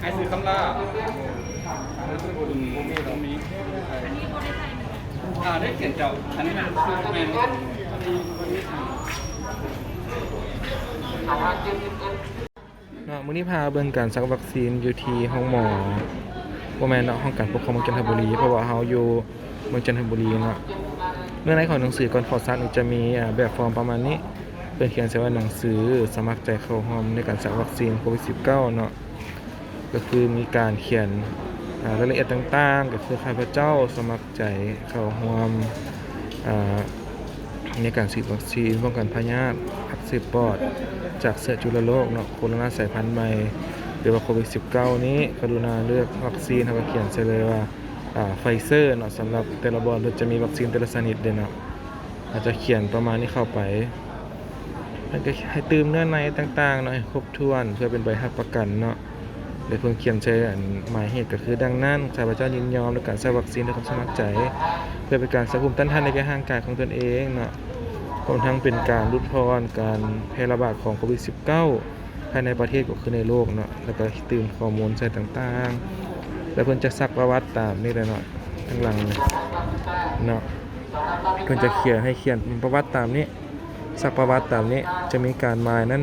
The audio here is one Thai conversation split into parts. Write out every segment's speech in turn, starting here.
ไอซื้อคำล่าแล้วซื้อบุญมีตรงนี้อ่าได้เขียนเจ้าอันนี้มันคือแมนเนาะมื้อนี้พาเบิ่งการสักวัคซีนอยู่ที่ห้องหมอบ่แม่นเนาะห้องการปกครองเมืองจันทบุรี เพราะว่าเฮาอยู่เมืองจันทบุรีเนาะเรื่องในของหนังสือก่อนขอซักนี่จะมีอ่าแบบฟอร์มประมาณนี้เป็นเขียนใส่ว่าหนังสือสมัครใจเข้าร่วมในการสักวัคซีนโควิด 19 เนาะ ก็คือมีการเขียนรายละเอียดต่างๆ ก็คือข้าพเจ้าสมัครใจเข้าร่วมอ่าในการฉีดวัคซีนป้องกันพยาธิอักเสบปอด จากเชื้อจุลโรคเนาะโคโรนาสายพันธุ์ใหม่หรือว่าโควิด -19 นี้กรุณาเลือกวัคซีนเขาก็เขียนใส่เลยว่าไฟเซอร์เนาะสำหรับแต่ละบอลจะมีวัคซีนแต่ละชนิดเด้เนาะอาจจะเขียนประมาณนี้เข้าไปมันก็ให้ตืมเนื้อในต่างๆเนาะครบถ้วนเพื่อเป็นใบรับประกันเนาะ โดยเพิ่งเขียนใช้อันหมายเหตุก็คือดังนั้นข้าพเจ้ายินยอมในการใช้วัคซีนด้วยความสมัครใจ เพื่อเป็นการสร้างภูมิต้านทานในแก่ร่างกายของตนเองเนาะรวมทั้งเป็นการลดทอนการแพร่ระบาดของโควิด -19 ภายในประเทศก็คือในโลกเนาะแล้วก็ตื่นข้อมูลใส่ต่างๆ แล้วเพิ่นจะซักประวัติตามนี่เลยเนาะข้างหลังเนาะเพิ่นจะเขียนให้เขียนประวัติตามนี้ซักประวัติตามนี้จะมีการมายนั่น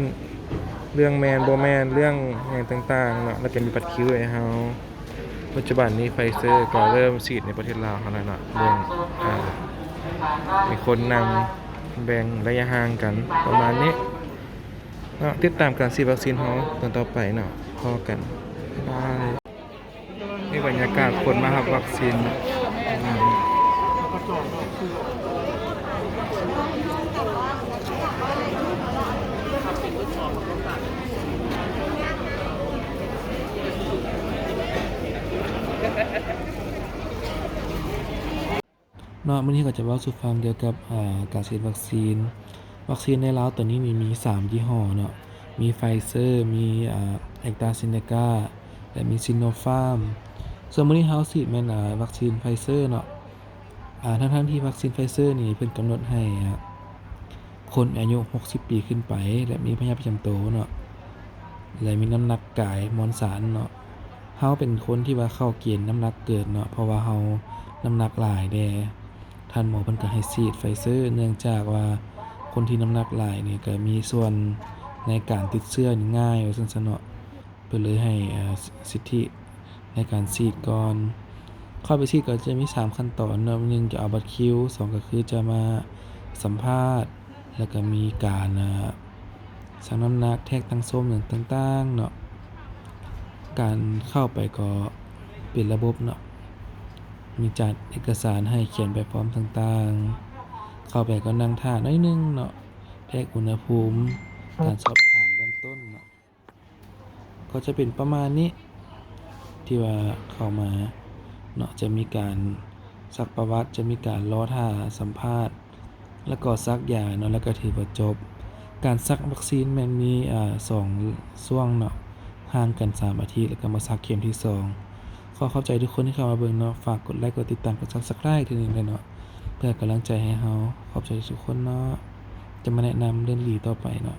เรื่องแมนโบแมนเรื่องอย่างต่างๆเนาะแล้วก็มีบัตรคิวให้เฮาปัจจุบันนี้ไฟเซอร์ก็เริ่มฉีดในประเทศลาวแล้วนะเรื่องอ่ามีคนนำแบ่งระยะห่างกันประมาณนี้เนาะติดตามการฉีดวัคซีนเขาตอนต่อไปเนาะพอกันบายบายนี่บรรยากาศคนมารับวัคซีนประมาณนี้ เนาะมื้อนี้ก็จะเว้าสู่ฟังเกี่ยวกับอ่าการฉีดวัคซีน วัคซีนในลาวตอนนี้มีมี 3 ยี่ห้อเนาะมีไฟเซอร์ มีอ่าแอคตาซินเนกาและมีซินโนฟาร์มส่วนมื้อนี้เฮาฉีดแม่นอ่าวัคซีนไฟเซอร์เนาะอ่าทั้งที่วัคซีนไฟเซอร์นี่เพิ่นกำหนดให้คนอายุ 60 ปีขึ้นไป และมีพยาธิประจำตัวเนาะและมีน้ำหนักกายมวลสารเนาะเฮาเป็นคนที่ว่าเข้าเกณฑ์น้ำหนักเกินเนาะเพราะว่าเฮาน้ำหนักหลายแด ท่านหมอเพิ่นก็ให้ฉีดไฟเซอร์เนื่องจากว่าคนที่น้ำหนักหลายนี่ก็มีส่วนในการติดเชื้อง่ายว่าซั่นซะเนาะเพิ่นเลยให้สิทธิในการฉีดก่อนเข้าไปฉีดก็จะมี 3 ขั้นตอนเนาะหนึ่งจะเอาบัตรคิวสองก็คือจะมาสัมภาษณ์ แล้วก็มีการอ่าชั่งน้ำหนักแทกตั้งส้มอย่างต่างๆเนาะการเข้าไปก็เป็นระบบเนาะ มีจัดเอกสารให้เขียนแบบฟอร์มต่างๆ เข้าไปก็นั่งท่าน้อยหนึงเนาะแทกอุณหภูมิ การสอบถามเบื้องต้นเนาะก็จะเป็นประมาณนี้ที่ว่าเข้ามาเนาะจะมีการซักประวัติจะมีการรอท่าสัมภาษณ์ แล้วก็ซักยาเนาะแล้วก็ถือว่าจบ การซักวัคซีนแมันมีอ่าสองช่วงเนาะห่างกัน3อาทิตย์แล้วก็มาซักเข็มที่2 ขอเข้าใจทุกคนที่เข้ามาเบิ่งเนาะ ฝากกดไลค์ กดติดตาม กดซับสไคร b e ทีนึงเลยเนาะ เพื่อกำลังใจให้เฮาขอบใจทุกคนเนาะ จะมาแนะนำเรื่องดีต่อไปเนาะ